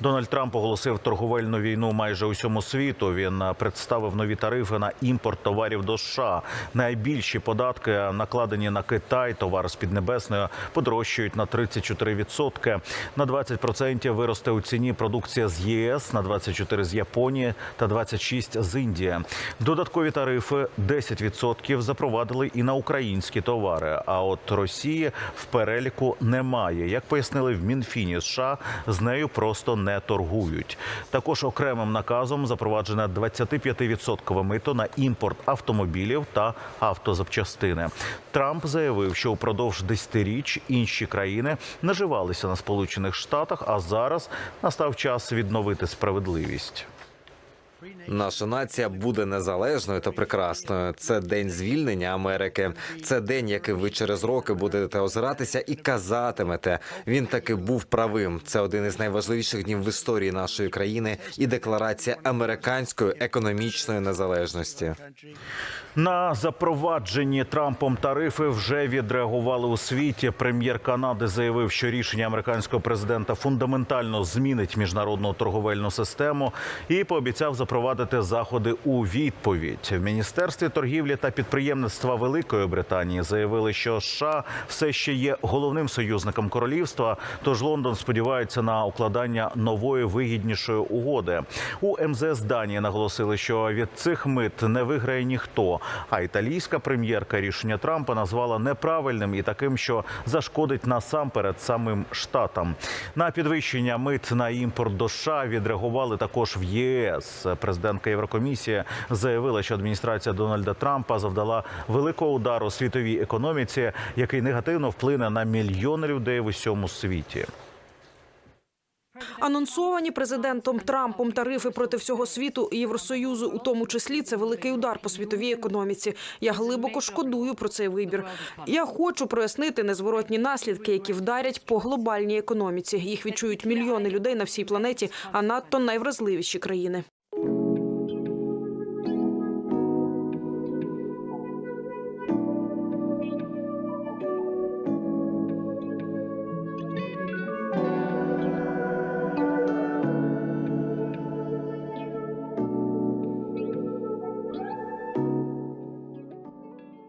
Дональд Трамп оголосив торговельну війну майже усьому світу. Він представив нові тарифи на імпорт товарів до США. Найбільші податки накладені на Китай. Товар з Піднебесної подорожчають на 34%. На 20% виросте у ціні продукція з ЄС, на 24% з Японії та 26% з Індії. Додаткові тарифи 10% запровадили і на українські товари. А от Росії в переліку немає. Як пояснили в Мінфіні США, з нею просто не торгують. Також окремим наказом запроваджене 25 відсоткове мито на імпорт автомобілів та автозапчастини. Трамп заявив, що упродовж десятиріч інші країни наживалися на Сполучених Штатах, а зараз настав час відновити справедливість. Наша нація буде незалежною та прекрасною. Це день звільнення Америки. Це день, який ви через роки будете озиратися і казатимете. Він таки був правим. Це один із найважливіших днів в історії нашої країни і декларація американської економічної незалежності. На запроваджені Трампом тарифи вже відреагували у світі. Прем'єр Канади заявив, що рішення американського президента фундаментально змінить міжнародну торговельну систему і пообіцяв запровадити заходи у відповідь. В міністерстві торгівлі та підприємництва Великої Британії заявили, що США все ще є головним союзником королівства. Тож Лондон сподівається на укладання нової вигіднішої угоди. У МЗС Данії наголосили, що від цих мит не виграє ніхто. А італійська прем'єрка рішення Трампа назвала неправильним і таким, що зашкодить насамперед самим штатам. На підвищення мит на імпорт до США відреагували також в ЄС. Президентка Єврокомісії заявила, що адміністрація Дональда Трампа завдала великого удару світовій економіці, який негативно вплине на мільйони людей в усьому світі. Анонсовані президентом Трампом тарифи проти всього світу і Євросоюзу, у тому числі, це великий удар по світовій економіці. Я глибоко шкодую про цей вибір. Я хочу прояснити незворотні наслідки, які вдарять по глобальній економіці. Їх відчують мільйони людей на всій планеті, а надто найвразливіші країни.